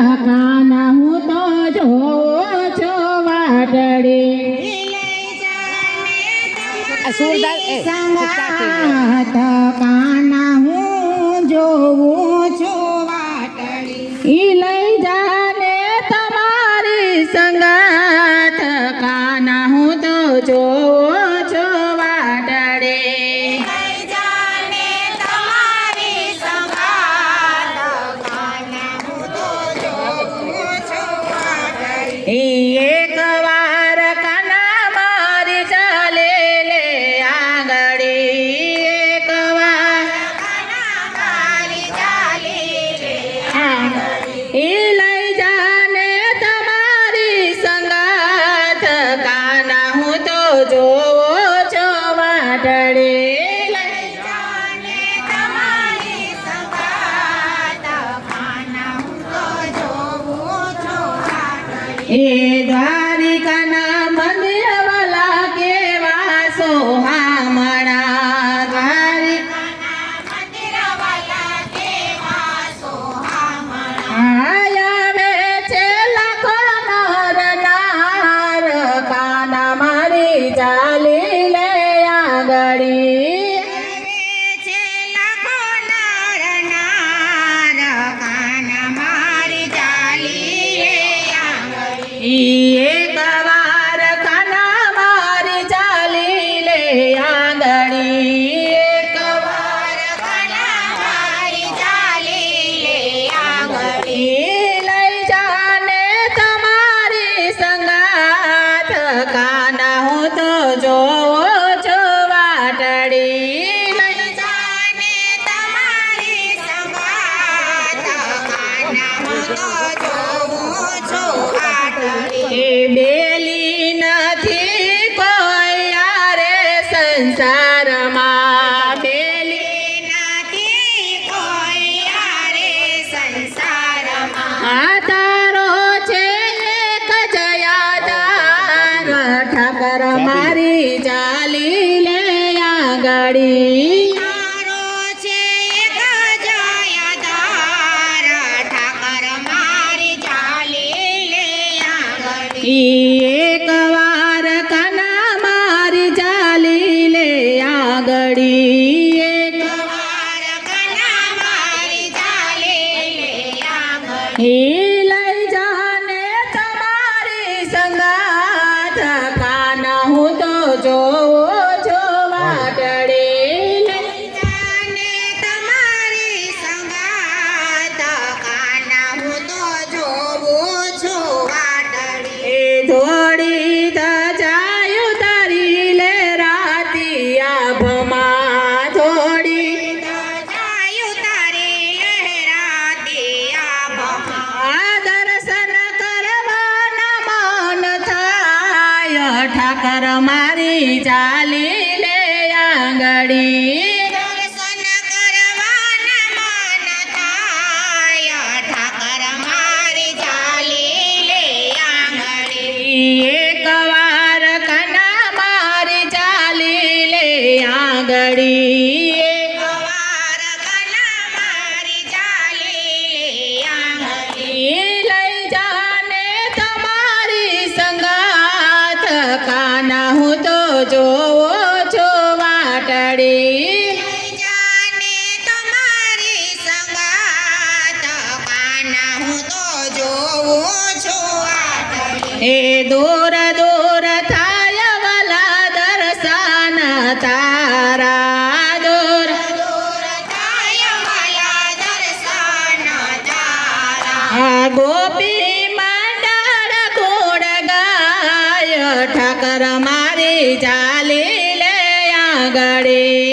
કાના હું તો જોઉં છું વાટડી સંગાત કાના હું જોઉં. એક એ દ્વારિકાના મંદિર વાલા કેવા સોહામણા દ્વારિકા આયાવે છે લાખો નર કાના મારી ચાલી બેલી નથી કોઈ યારે સંસારમાં. બેલી આ તારો છે એક જયાદાર. ઠાકર મારી લે આગળી. ઈ એક વાર કાના મારી ચાલી લે આગળી. એક ઈ લઈ જાને ઠાકર મારી ચાલી લે આંગળી એક વાર કના મારી ચાલી લે આંગળી જોવો છો વાટડી. એ દૂર દૂર ચાલી લે આગળી